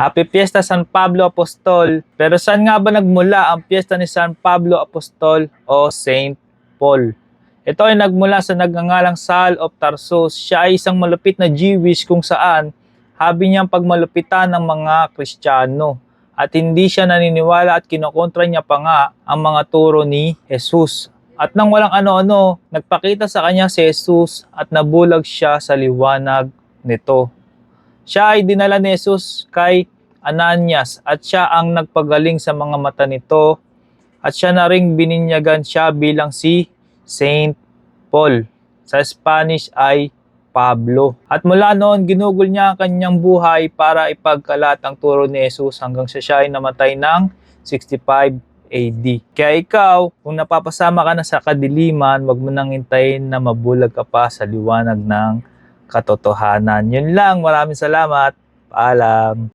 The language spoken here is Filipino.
Happy Fiesta San Pablo Apostol. Pero saan nga ba nagmula ang piyesta ni San Pablo Apostol o Saint Paul? Ito ay nagmula sa nagngangalang Saul of Tarsus. Siya ay isang malupit na Jewish kung saan habi niyang pagmalupitan ng mga Kristiyano. At hindi siya naniniwala at kinokontra niya pa nga ang mga turo ni Jesus. At nang walang ano-ano, nagpakita sa kanya si Jesus at nabulag siya sa liwanag nito. Siya ay dinala ni Jesus kay Ananias at siya ang nagpagaling sa mga mata nito at siya na ring bininyagan siya bilang si Saint Paul. Sa Spanish ay Pablo. At mula noon, ginugol niya ang kanyang buhay para ipagkalat ang turo ni Jesus hanggang siya siya ay namatay ng 65 AD. Kaya ikaw, kung napapasama ka na sa kadiliman, wag mo nang hintayin na mabulag ka pa sa liwanag ng katotohanan. Yun lang, maraming salamat. Paalam.